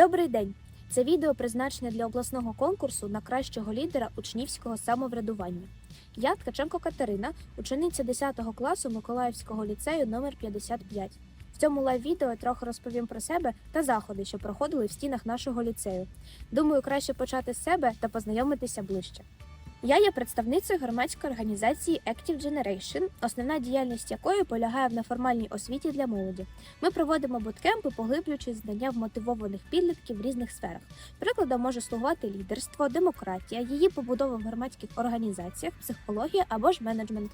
Добрий день! Це відео призначене для обласного конкурсу на кращого лідера учнівського самоврядування. Я Ткаченко Катерина, учениця 10 класу Миколаївського ліцею номер 55. В цьому лайв-відео я трохи розповім про себе та заходи, що проходили в стінах нашого ліцею. Думаю, краще почати з себе та познайомитися ближче. Я є представницею громадської організації Active Generation, основна діяльність якої полягає в неформальній освіті для молоді. Ми проводимо буткемпи, поглиблюючи знання вмотивованих підлітків в різних сферах. Прикладом може слугувати лідерство, демократія, її побудова в громадських організаціях, психологія або ж менеджмент.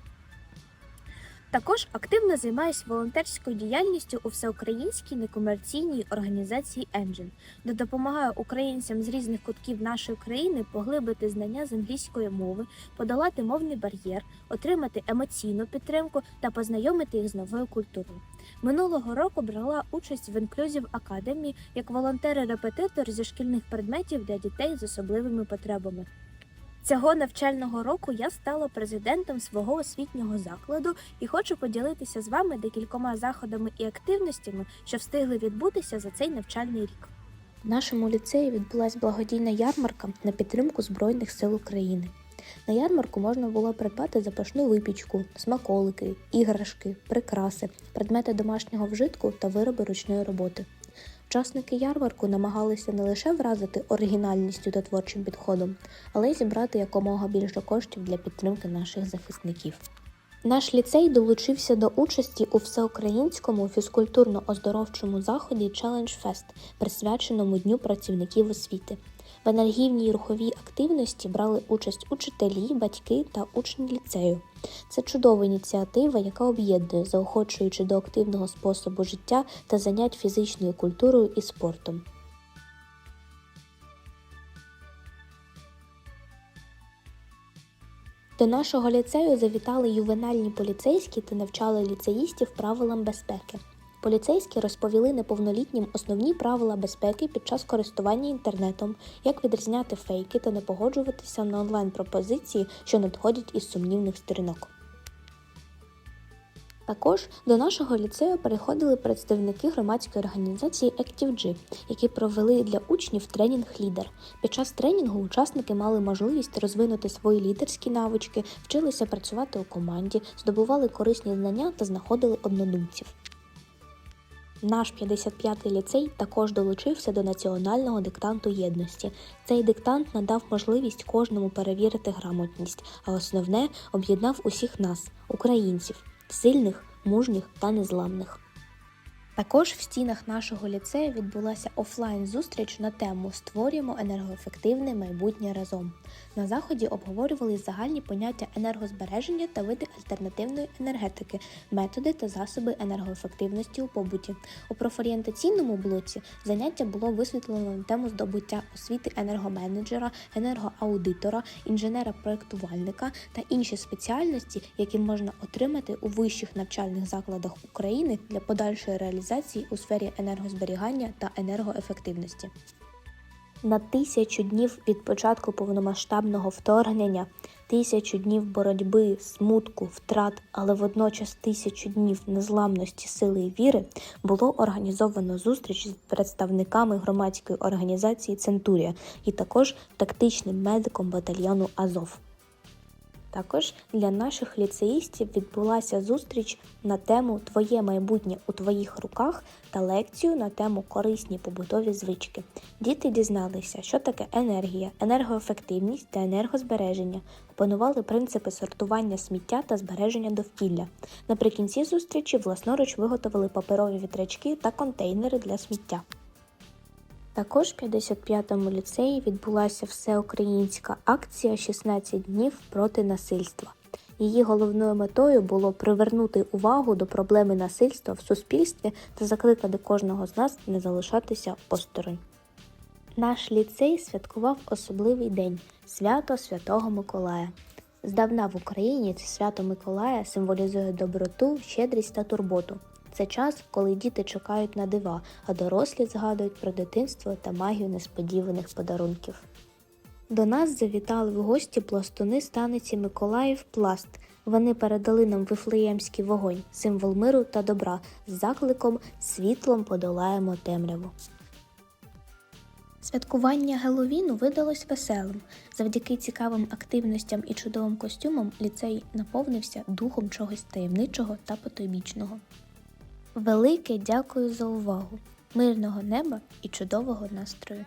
Також активно займаюся волонтерською діяльністю у всеукраїнській некомерційній організації Engine, де допомагаю українцям з різних кутків нашої країни поглибити знання з англійської мови, подолати мовний бар'єр, отримати емоційну підтримку та познайомити їх з новою культурою. Минулого року брала участь в Inclusive Academy як волонтер-репетитор зі шкільних предметів для дітей з особливими потребами. Цього навчального року я стала президентом свого освітнього закладу і хочу поділитися з вами декількома заходами і активностями, що встигли відбутися за цей навчальний рік. В нашому ліцеї відбулася благодійна ярмарка на підтримку Збройних сил України. На ярмарку можна було придбати запашну випічку, смаколики, іграшки, прикраси, предмети домашнього вжитку та вироби ручної роботи. Учасники ярмарку намагалися не лише вразити оригінальністю та творчим підходом, але й зібрати якомога більше коштів для підтримки наших захисників. Наш ліцей долучився до участі у всеукраїнському фізкультурно-оздоровчому заході Challenge Fest, присвяченому Дню працівників освіти. В енергійній руховій активності брали участь учителі, батьки та учні ліцею. Це чудова ініціатива, яка об'єднує, заохочуючи до активного способу життя та занять фізичною культурою і спортом. До нашого ліцею завітали ювенальні поліцейські та навчали ліцеїстів правилам безпеки. Поліцейські розповіли неповнолітнім основні правила безпеки під час користування інтернетом, як відрізняти фейки та не погоджуватися на онлайн-пропозиції, що надходять із сумнівних сторінок. Також до нашого ліцею переходили представники громадської організації ActiveG, які провели для учнів тренінг лідер. Під час тренінгу учасники мали можливість розвинути свої лідерські навички, вчилися працювати у команді, здобували корисні знання та знаходили однодумців. Наш 55-й ліцей також долучився до національного диктанту єдності. Цей диктант надав можливість кожному перевірити грамотність, а основне об'єднав усіх нас, українців, сильних, мужніх та незламних. Також в стінах нашого ліцею відбулася офлайн-зустріч на тему Створюємо енергоефективне майбутнє разом. На заході обговорювали загальні поняття енергозбереження та види альтернативної енергетики, методи та засоби енергоефективності у побуті. У профорієнтаційному блоці заняття було висвітлено на тему здобуття освіти енергоменеджера, енергоаудитора, інженера-проєктувальника та інші спеціальності, які можна отримати у вищих навчальних закладах України для подальшої реалізації у сфері енергозберігання та енергоефективності. На тисячу днів від початку повномасштабного вторгнення, тисячу днів боротьби, смутку, втрат, але водночас тисячу днів незламності сили і віри було організовано зустріч з представниками громадської організації Центурія і також тактичним медиком батальйону Азов. Також для наших ліцеїстів відбулася зустріч на тему Твоє майбутнє у твоїх руках та лекцію на тему корисні побутові звички. Діти дізналися, що таке енергія, енергоефективність та енергозбереження, опанували принципи сортування сміття та збереження довкілля. Наприкінці зустрічі власноруч виготовили паперові вітрячки та контейнери для сміття. Також в 55-му ліцеї відбулася всеукраїнська акція «16 днів проти насильства. Її головною метою було привернути увагу до проблеми насильства в суспільстві та закликати кожного з нас не залишатися осторонь. Наш ліцей святкував особливий день свято Святого Миколая. Здавна в Україні це свято Миколая символізує доброту, щедрість та турботу. Це час, коли діти чекають на дива, а дорослі згадують про дитинство та магію несподіваних подарунків. До нас завітали в гості пластуни станиці Миколаїв Пласт. Вони передали нам вифлеємський вогонь, символ миру та добра, з закликом світлом подолаємо темряву. Святкування Геловіну видалось веселим. Завдяки цікавим активностям і чудовим костюмам ліцей наповнився духом чогось таємничого та потойбічного. Велике дякую за увагу, мирного неба і чудового настрою!